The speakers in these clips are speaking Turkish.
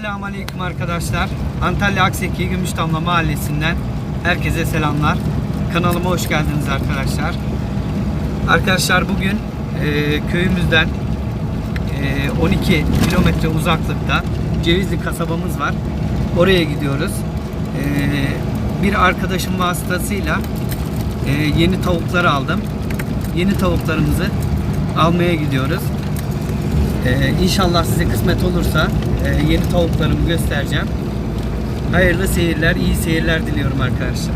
Gidiyor. Selamünaleyküm arkadaşlar. Antalya Akseki Gümüşdamla Mahallesi'nden herkese selamlar. Kanalıma hoş geldiniz arkadaşlar. Arkadaşlar bugün e, köyümüzden e, 12 kilometre uzaklıkta Cevizli kasabamız var. Oraya gidiyoruz. E, bir arkadaşım vasıtasıyla e, yeni tavuklar aldım. Yeni tavuklarımızı almaya gidiyoruz. Ee, inşallah size kısmet olursa e, yeni tavuklarımı göstereceğim. Hayırlı seyirler, iyi seyirler diliyorum arkadaşlar.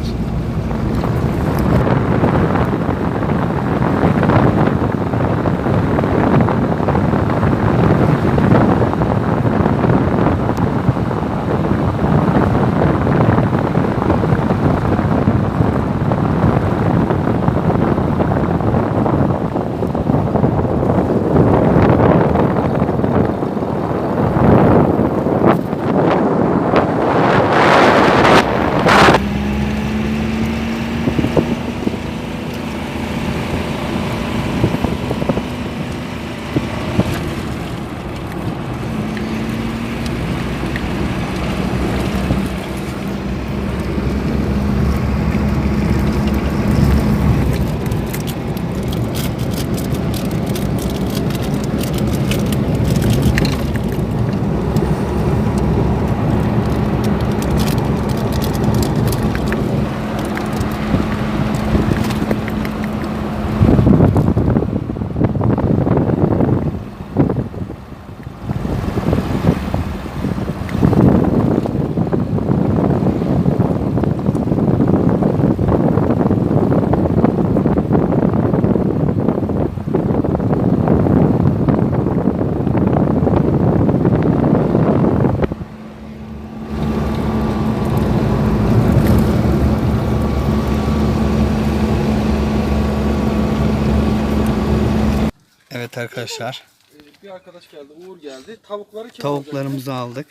Evet arkadaşlar, Ee, Bir arkadaş geldi, Uğur geldi. Tavukları kim tavuklarımızı aldık.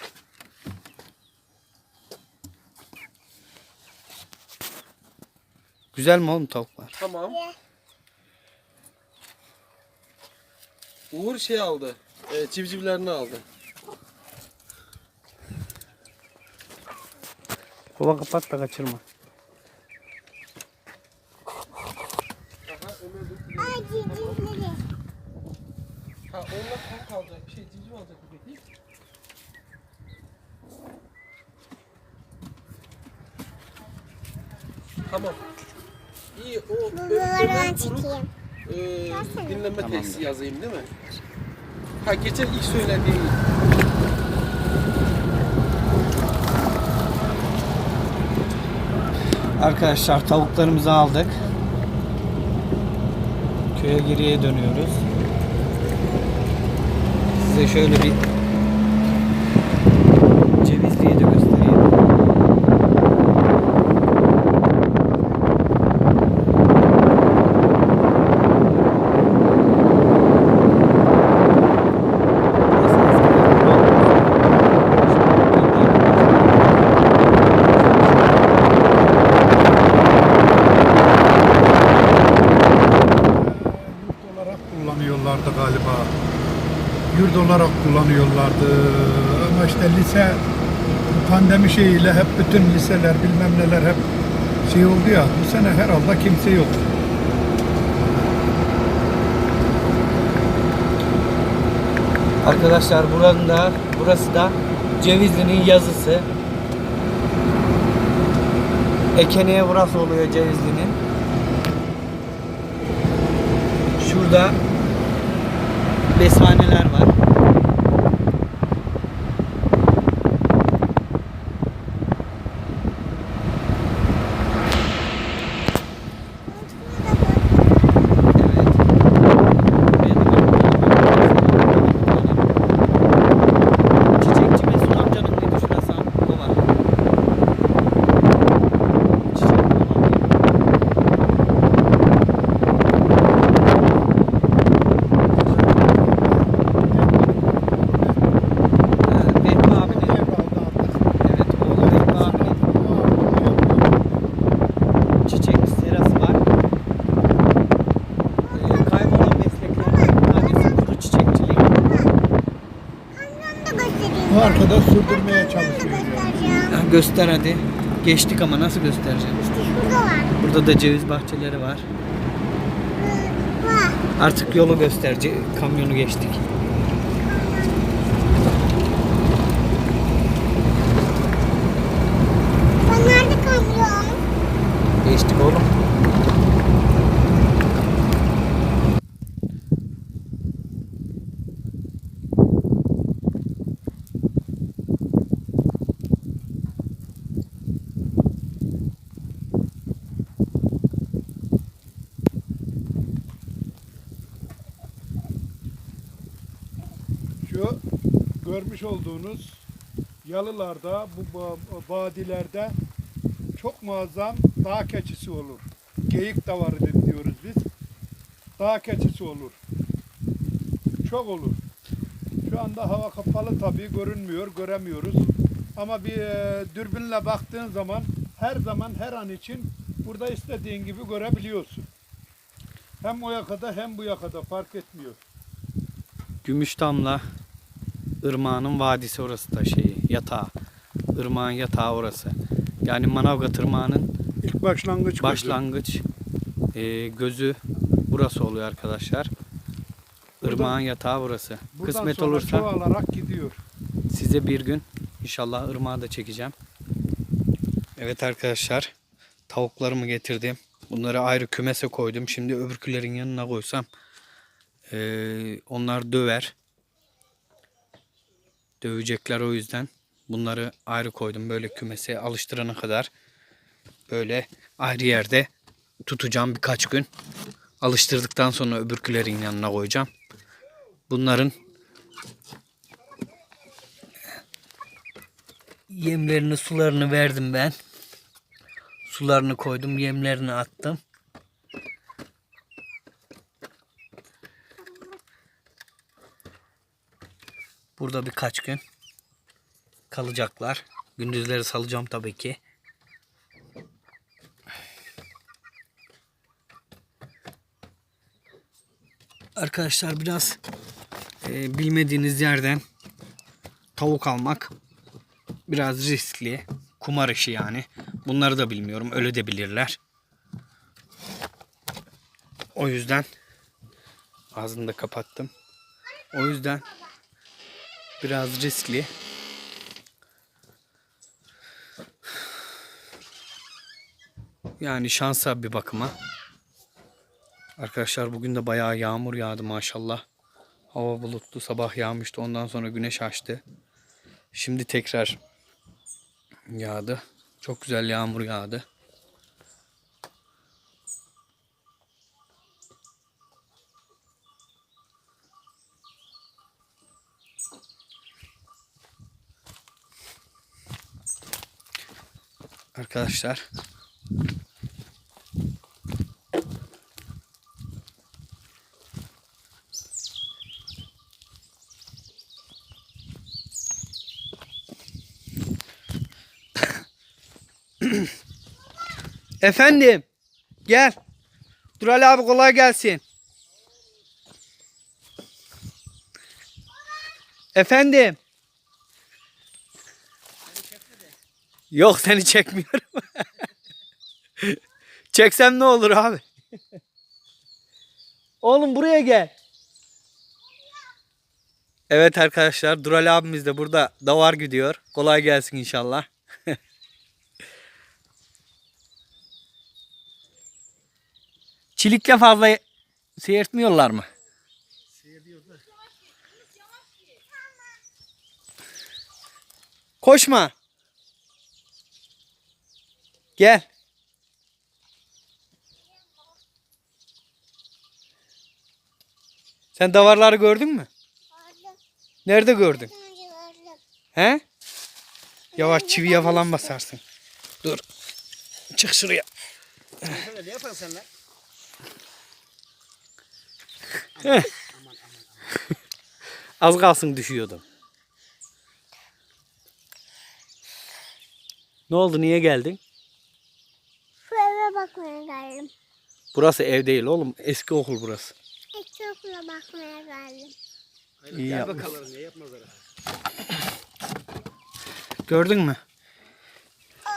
Güzel mi oğlum tavuklar? alacak? Tamam. Uğur şey aldı. E, civcivlerini aldı. Kova kapat da kaçırma. Aha, Ömer. Ha, onlar tavuk alacak. Şey, civciv alacak mı peki? Tamam. İyi, o Ö- ben Ömer Uruk çekeyim. e, dinleme testi yazayım değil mi? Ha, geçen ilk söylediğin Arkadaşlar tavuklarımızı aldık. Köye geriye dönüyoruz. Size şöyle bir Cevizli'yi de göstereyim. Kullanıyorlardı galiba. Yurt olarak kullanıyorlardı. Ama işte lise pandemi şeyiyle hep bütün liseler bilmem neler hep şey oldu ya. Bu sene herhalde kimse yok. Arkadaşlar buranın da burası da Cevizli'nin yazısı. Ekene'ye burası oluyor Cevizli'nin. Şurada besaneler var. Çiçekçi Mesut amcanın mıydı şurası? O var. Çiçek olan. Ha, Vehbi abinin. Evet, o Vehbi abinin çiçek serası var. Ee, kaybolan mesleklerden bir tanesi kuru çiçekçilik. Kamyonu da göstereyim. Bu arkadaş sürdürmeye Kamyonu da çalışıyor. göstereceğim. Ha, göster hadi. Geçtik ama nasıl göstereceğim? İşte şurada var. Burada da ceviz bahçeleri var. Ee. Artık yolu gösterici kamyonu geçtik. Ben nerede kamyon? Geçtik oğlum. Şu görmüş olduğunuz yalılarda, bu vadilerde çok muazzam dağ keçisi olur. Geyik davarı diyoruz biz. Dağ keçisi olur. Çok olur. Şu anda hava kapalı tabii görünmüyor, göremiyoruz. Ama bir e, dürbünle baktığın zaman her zaman her an için burada istediğin gibi görebiliyorsun. Hem o yakada hem bu yakada fark etmiyor. Gümüşdamla Irmağı'nın vadisi orası da şeyi yatağı. Irmağın yatağı orası. Yani Manavgat Irmağı'nın İlk başlangıç başlangıç e, gözü burası oluyor arkadaşlar. Buradan- Irmağın yatağı burası. Buradan Kısmet sonra olursa çoğalarak gidiyor. size bir gün inşallah ırmağı da çekeceğim. Evet arkadaşlar tavuklarımı getirdim. Bunları ayrı kümese koydum. Şimdi öbürkülerin yanına koysam eee, onlar döver. Dövecekler o yüzden. Bunları ayrı koydum böyle kümese alıştırana kadar. Böyle ayrı yerde tutacağım birkaç gün. Alıştırdıktan sonra öbürkülerin yanına koyacağım. Bunların Yemlerini, sularını verdim ben. Sularını koydum, yemlerini attım. Burada birkaç gün kalacaklar. Gündüzleri salacağım tabii ki. Arkadaşlar biraz e, bilmediğiniz yerden tavuk almak biraz riskli. Kumar işi yani. Bunları da bilmiyorum. Öyle de bilirler. O yüzden ağzını da kapattım. O yüzden biraz riskli. Yani şansa bir bakıma. Arkadaşlar bugün de bayağı yağmur yağdı maşallah. Hava bulutlu sabah yağmıştı. Ondan sonra güneş açtı. Şimdi tekrar yağdı. Çok güzel yağmur yağdı. Arkadaşlar Efendim. Gel. Dural abi kolay gelsin. Efendim. Yok seni çekmiyorum. Çeksem ne olur abi? Oğlum buraya gel. Evet arkadaşlar Dural abimiz de burada davar gidiyor. Kolay gelsin inşallah. Çilikle fazla seyirtmiyorlar mı? Koşma. Gel. Sen davarları gördün mü? Gördüm. Nerede gördün? Gördüm. He? Yavaş çiviye falan basarsın. Dur. Çık şuraya. Ne yapan sen lan? Az kalsın düşüyordum. Ne oldu? Niye geldin? Şu eve bakmaya geldim. Burası ev değil oğlum. Eski okul burası. Eski okula bakmaya geldim. İyi Gel yapmış. bakalım ne yapmazlar. Gördün mü? Aa,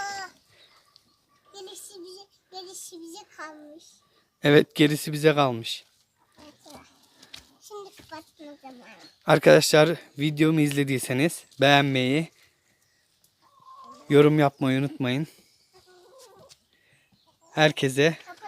gerisi bize, gerisi bize kalmış. Evet gerisi bize kalmış. Mesela. Şimdi kapatma zamanı. Arkadaşlar videomu izlediyseniz beğenmeyi, yorum yapmayı unutmayın. Herkese